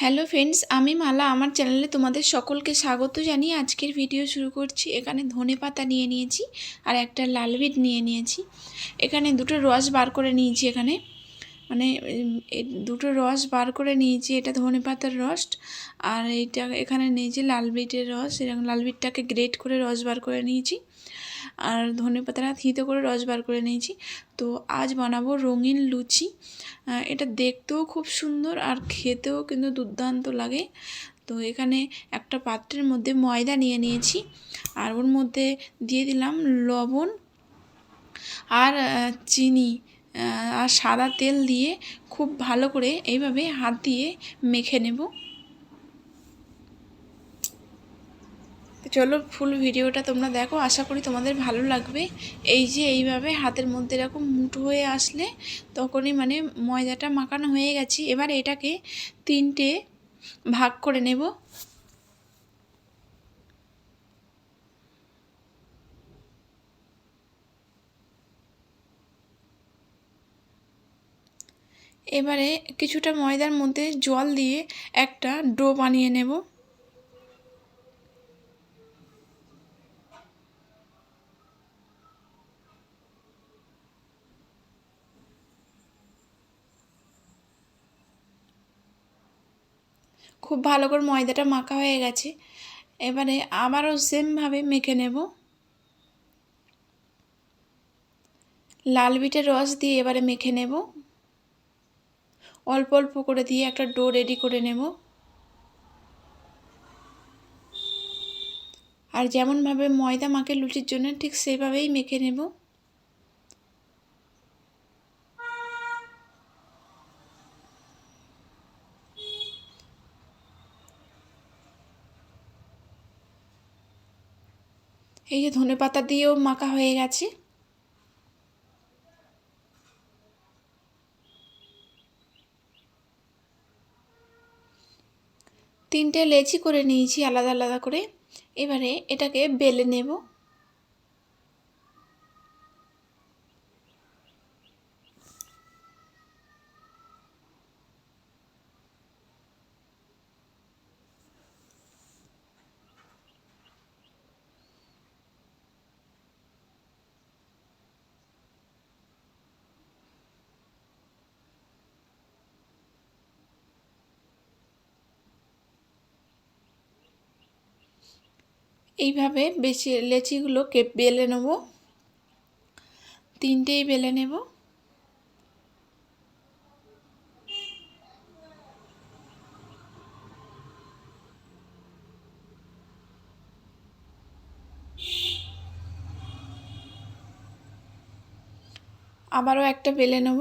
Hello friends, আমি মালা। আমার চ্যানেলে তোমাদের সকলকে স্বাগত জানিয়ে আজকের ভিডিও শুরু করছি। এখানে ধনে পাতা নিয়ে নিয়েছি আর একটা লাল বিট নিয়ে নিয়েছি। এখানে দুটো রস বার করে নিয়েছি এখানে। মানে দুটো রস বার করে নিয়েছি। এটা ধনে পাতার রস আর এইটা এখানে নিয়েছি লাল বিটের রস। এরকম লাল বিটটাকে গ্রেট করে রস বার করে নিয়েছি। আর ধনে পাতাটা থিতো করে রস বার করে নিয়েছি। তো আজ বানাবো রঙিন লুচি। এটা দেখতেও খুব সুন্দর আর খেতেও কিন্তু দুর্দান্ত লাগে। তো এখানে একটা পাত্রের মধ্যে ময়দা নিয়ে নিয়েছি আর ওর মধ্যে দিয়ে দিলাম লবণ আর চিনি আর সাদা তেল দিয়ে খুব ভালো করে এইভাবে হাত দিয়ে মেখে নেব। চলো ফুল ভিডিওটা তোমরা দেখো, আশা করি তোমাদের ভালো লাগবে। এই যে এইভাবে হাতের মধ্যে এরকম মুঠো হয়ে আসলে তখনই মানে ময়দাটা মাখানো হয়ে গেছে। এবার এটাকে তিনটে ভাগ করে নেব। এবারে কিছুটা ময়দার মধ্যে জল দিয়ে একটা ডো বানিয়ে নেব। খুব ভালো করে ময়দাটা মাখা হয়ে গেছে। এবারে আবারও সেমভাবে মেখে নেব। লাল বিটের রস দিয়ে এবারে মেখে নেব। অল্প অল্প করে দিয়ে একটা ডো রেডি করে নেব। আর যেমনভাবে ময়দা মাখে লুচির জন্য ঠিক সেইভাবেই মেখে নেব। এই যে ধনে পাতা দিয়েও মাখা হয়ে গেছে। তিনটে লেচি করে নিয়েছি আলাদা আলাদা করে। এবারে এটাকে বেলে নেব। এইভাবে বেশি লেচিগুলো কে বেলে নেব। তিনটেই বেলে নেব। আবারও একটা বেলে নেব।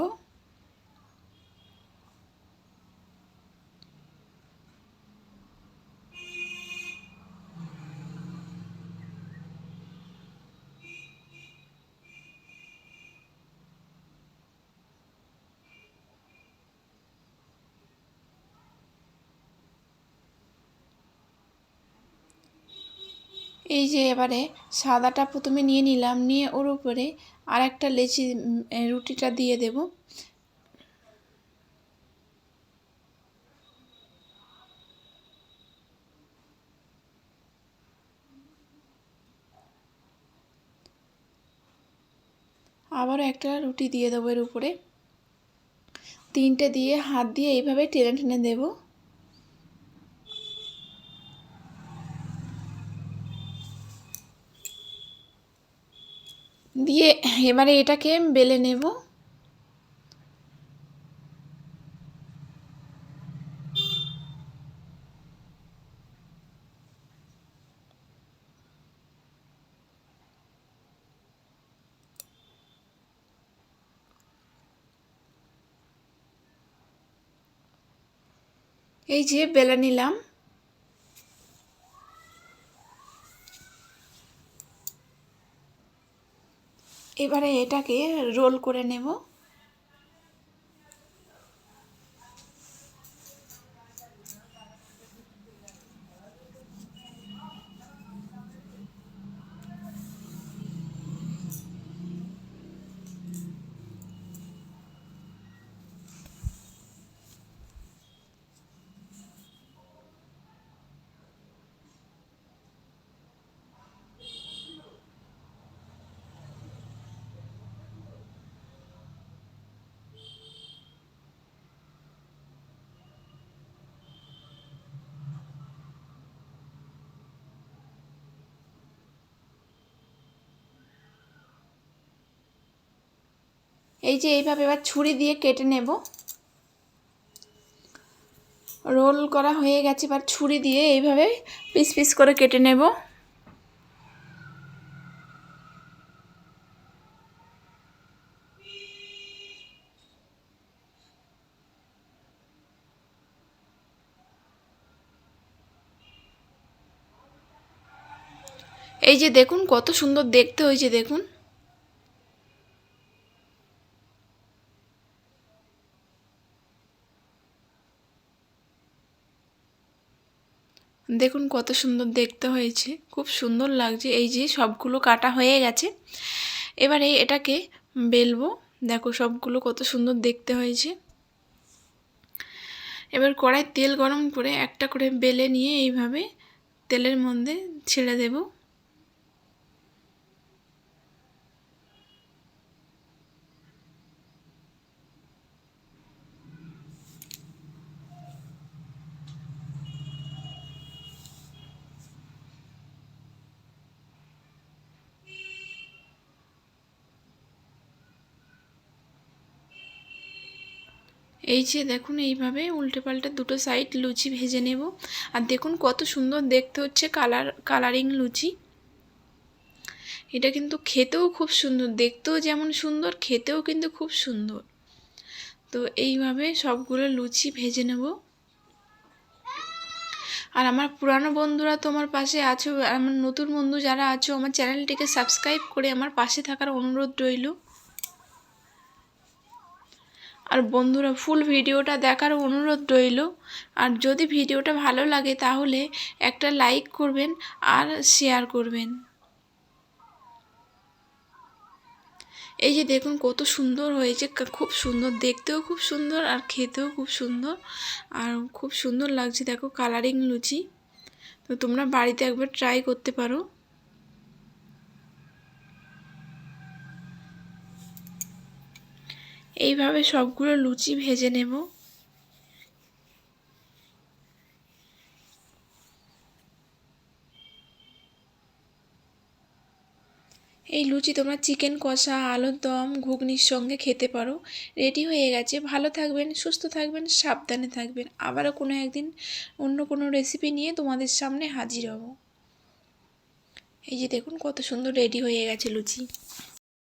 এই যে এবারে সাদাটা প্রথমে নিয়ে নিলাম, নিয়ে ওর উপরে আর একটা লেচি রুটিটা দিয়ে দেব। আবারও একটা রুটি দিয়ে দেবো এর উপরে। তিনটে দিয়ে হাত দিয়ে এইভাবে টেনে টেনে দেবো। দিয়ে এবারে এটাকে বেলে নেব। এই যে বেলে নিলাম। এবারে এটাকে রোল করে নেব। এই যে এইভাবে এবার ছুরি দিয়ে কেটে নেব। রোল করা হয়ে গেছে, এবার ছুরি দিয়ে এইভাবে পিস পিস করে কেটে নেব। এই যে দেখুন কত সুন্দর দেখতে হয়েছে, দেখুন। দেখুন কত সুন্দর দেখতে হয়েছে। খুব সুন্দর লাগছে। এই যে সবগুলো কাটা হয়ে গেছে। এবারে এটাকে বেলবো। দেখো সবগুলো কত সুন্দর দেখতে হয়েছে। এবার কড়াই তেল গরম করে একটা করে বেলে নিয়ে এইভাবে তেলের মধ্যে ছেড়ে দেবো। এই যে দেখুন, এইভাবে উল্টে পাল্টে দুটো সাইড লুচি ভেজে নেব। আর দেখুন কত সুন্দর দেখতে হচ্ছে কালার কালারিং লুচি। এটা কিন্তু খেতেও খুব সুন্দর, দেখতেও যেমন সুন্দর, খেতেও কিন্তু খুব সুন্দর। তো এইভাবে সবগুলো লুচি ভেজে নেব। আর আমার পুরানো বন্ধুরা তো আমার পাশে আছো, আমার নতুন বন্ধু যারা আছো, আমার চ্যানেলটিকে সাবস্ক্রাইব করে আমার পাশে থাকার অনুরোধ রইল। আর বন্ধুরা ফুল ভিডিওটা দেখার অনুরোধ রইল। আর যদি ভিডিওটা ভালো লাগে, তাহলে একটা লাইক করবেন আর শেয়ার করবেন। এই যে দেখুন, কত সুন্দর হয়েছে। খুব সুন্দর, দেখতেও খুব সুন্দর আর খেতেও খুব সুন্দর। আর খুব সুন্দর লাগছে, দেখো কালারিং লুচি। তো তোমরা বাড়িতে একবার ট্রাই করতে পারো। এইভাবে সবগুলো লুচি ভেজে নেব। এই লুচি তোমরা চিকেন কষা, আলুর দম, ঘুগনির সঙ্গে খেতে পারো। রেডি হয়ে গেছে। ভালো থাকবেন, সুস্থ থাকবেন, সাবধানে থাকবেন। আবারও কোনো একদিন অন্য কোনো রেসিপি নিয়ে তোমাদের সামনে হাজির হব। এই যে দেখুন কত সুন্দর রেডি হয়ে গেছে লুচি।